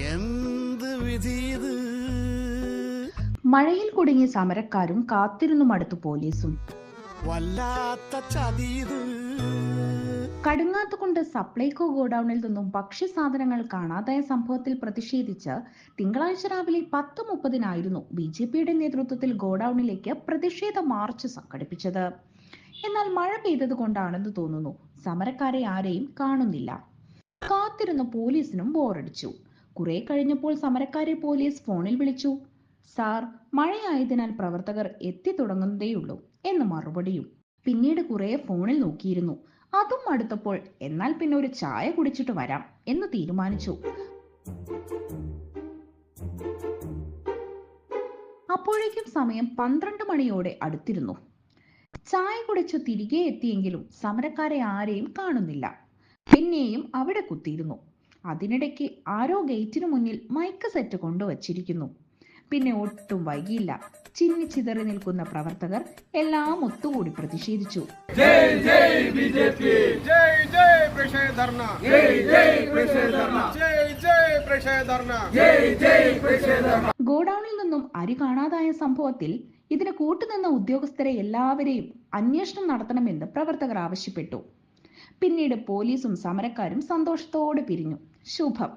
എന്ത് വിധി ഇത്? മഴയിൽ കുടുങ്ങിയ സമരക്കാരും കാത്തിരുന്നു മടുത്തു പോലീസും. വല്ലാത്ത ചതിയത് കടുങ്ങാത്തുകൊണ്ട് സപ്ലൈകോ ഗോഡൌണിൽ നിന്നും ഭക്ഷ്യസാധനങ്ങൾ കാണാതായ സംഭവത്തിൽ പ്രതിഷേധിച്ച് തിങ്കളാഴ്ച രാവിലെ പത്ത് മുപ്പതിനായിരുന്നു ബി ജെ പിയുടെ നേതൃത്വത്തിൽ ഗോഡൌണിലേക്ക് പ്രതിഷേധ മാർച്ച് സംഘടിപ്പിച്ചത്. എന്നാൽ മഴ പെയ്തത് കൊണ്ടാണെന്ന് തോന്നുന്നു സമരക്കാരെ ആരെയും കാണുന്നില്ല. കാത്തിരുന്ന പോലീസിനും ബോറടിച്ചു. കുറെ കഴിഞ്ഞപ്പോൾ സമരക്കാരെ പോലീസ് ഫോണിൽ വിളിച്ചു. സാർ മഴയായതിനാൽ പ്രവർത്തകർ എത്തി തുടങ്ങുന്നതേയുള്ളൂ എന്ന് മറുപടിയും. പിന്നീട് കുറെ ഫോണിൽ നോക്കിയിരുന്നു. അതും അടുത്തപ്പോൾ എന്നാൽ പിന്നെ ഒരു ചായ കുടിച്ചിട്ട് വരാം എന്ന് തീരുമാനിച്ചു. അപ്പോഴേക്കും സമയം പന്ത്രണ്ട് മണിയോടെ അടുത്തിരുന്നു. ചായ കുടിച്ചു തിരികെ എത്തിയെങ്കിലും സമരക്കാരെ ആരെയും കാണുന്നില്ല. പിന്നെയും അവിടെ കുത്തിയിരുന്നു. അതിനിടയ്ക്ക് ആരോ ഗേറ്റിനു മുന്നിൽ മൈക്ക് സെറ്റ് കൊണ്ടുവച്ചിരിക്കുന്നു. പിന്നെ ഒട്ടും വൈകിയില്ല. ചിന്നി ചിതറി നിൽക്കുന്ന പ്രവർത്തകർ എല്ലാം ഒത്തുകൂടി പ്രതിഷേധിച്ചു. ഗോഡൌണിൽ നിന്നും അരി കാണാതായ സംഭവത്തിൽ ഇതിന് കൂട്ടുനിന്ന ഉദ്യോഗസ്ഥരെ എല്ലാവരെയും അന്വേഷണം നടത്തണമെന്ന് പ്രവർത്തകർ ആവശ്യപ്പെട്ടു. പിന്നീട് പോലീസും സമരക്കാരും സന്തോഷത്തോടെ പിരിഞ്ഞു. ശുഭം